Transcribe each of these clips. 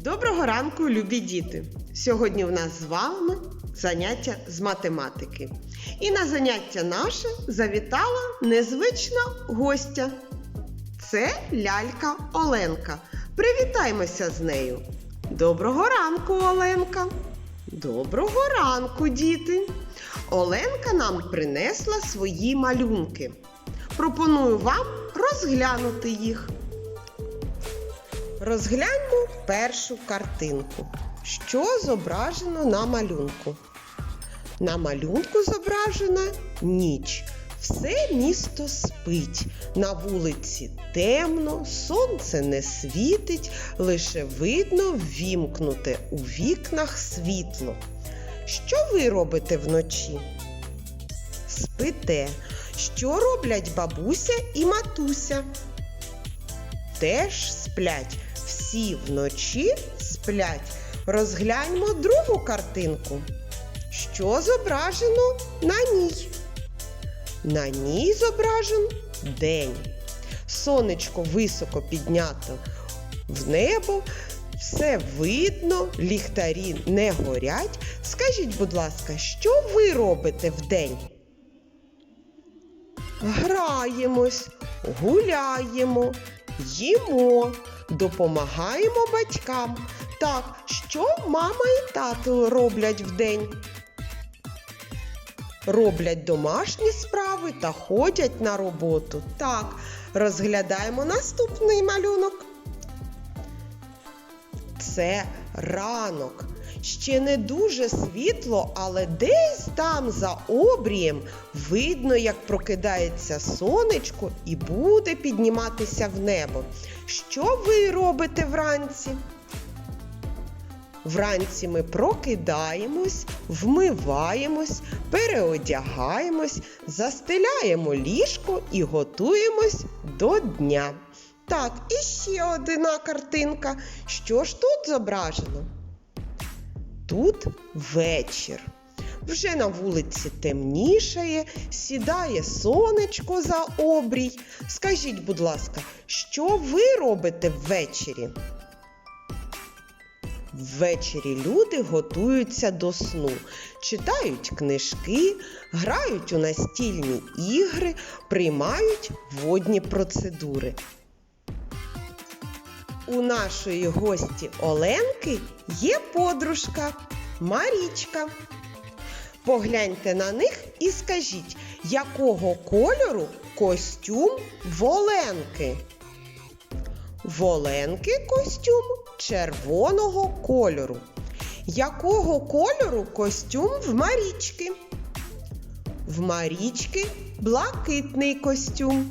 Доброго ранку, любі діти! Сьогодні в нас з вами заняття з математики. І на заняття наше завітала незвична гостя. Це лялька Оленка. Привітаймося з нею. Доброго ранку, Оленка! Доброго ранку, діти! Оленка нам принесла свої малюнки. Пропоную вам розглянути їх. Розгляньмо першу картинку. Що зображено на малюнку? На малюнку зображена ніч. Все місто спить. На вулиці темно, сонце не світить, лише видно ввімкнуте у вікнах світло. Що ви робите вночі? Спите. Що роблять бабуся і матуся? Теж сплять. Всі вночі сплять. Розгляньмо другу картинку. Що зображено на ній? На ній зображен день. Сонечко високо піднято в небо, все видно, ліхтарі не горять. Скажіть, будь ласка, що ви робите вдень? Граємось, гуляємо, їмо, допомагаємо батькам. Так, що мама і тато роблять в день? Роблять домашні справи та ходять на роботу. Так, розглядаємо наступний малюнок. Це ранок. Ще не дуже світло, але десь там за обрієм видно, як прокидається сонечко і буде підніматися в небо. Що ви робите вранці? Вранці ми прокидаємось, вмиваємось, переодягаємось, застеляємо ліжко і готуємось до дня. Так, і ще одна картинка. Що ж тут зображено? Тут вечір. Вже на вулиці темнішає, сідає сонечко за обрій. Скажіть, будь ласка, що ви робите ввечері? Ввечері люди готуються до сну, читають книжки, грають у настільні ігри, приймають водні процедури. У нашої гості Оленки є подружка Марічка. Погляньте на них і скажіть, якого кольору костюм Воленки? Воленки костюм червоного кольору. Якого кольору костюм в Марічки? В Марічки блакитний костюм.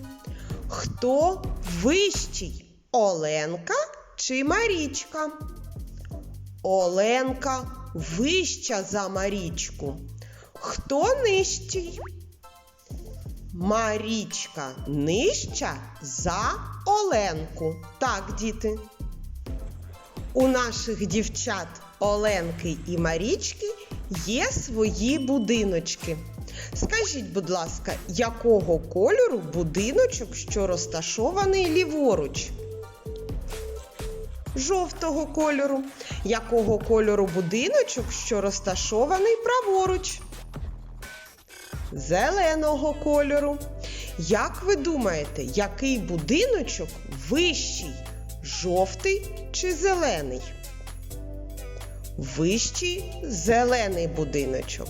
Хто вищий? Оленка чи Марічка? Оленка вища за Марічку. Хто нижчий? Марічка нижча за Оленку. Так, діти. У наших дівчат Оленки і Марічки є свої будиночки. Скажіть, будь ласка, якого кольору будиночок, що розташований ліворуч? Жовтого кольору. Якого кольору будиночок, що розташований праворуч? Зеленого кольору. Як ви думаєте, який будиночок вищий? Жовтий чи зелений? Вищий зелений будиночок.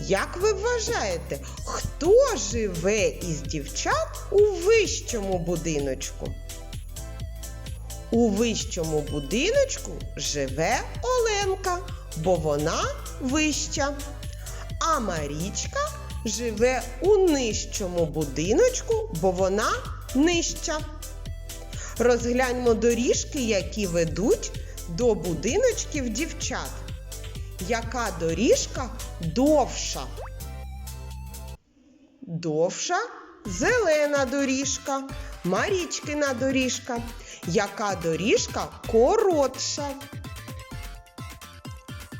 Як ви вважаєте, хто живе із дівчат у вищому будиночку? У вищому будиночку живе Оленка, бо вона вища. А Марічка живе у нижчому будиночку, бо вона нижча. Розгляньмо доріжки, які ведуть до будиночків дівчат. Яка доріжка довша? Довша зелена доріжка, Марічкина доріжка. Яка доріжка коротша?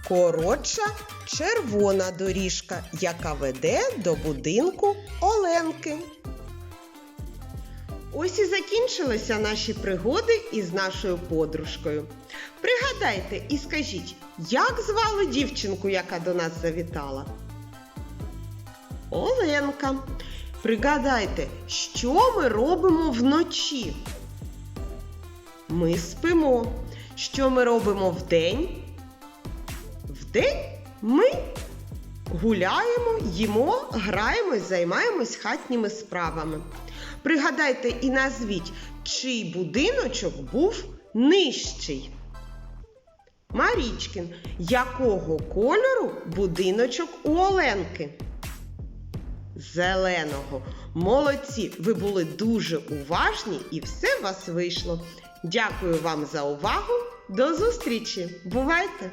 Коротша червона доріжка, яка веде до будинку Оленки. Ось і закінчилися наші пригоди із нашою подружкою. Пригадайте і скажіть, як звали дівчинку, яка до нас завітала? Оленка. Пригадайте, що ми робимо вночі? Ми спимо. Що ми робимо вдень? Вдень ми гуляємо, їмо, граємось, займаємось хатніми справами. Пригадайте і назвіть, чий будиночок був нижчий. Марічкін, якого кольору будиночок у Оленки? Зеленого. Молодці! Ви були дуже уважні і все у вас вийшло. Дякую вам за увагу. До зустрічі! Бувайте!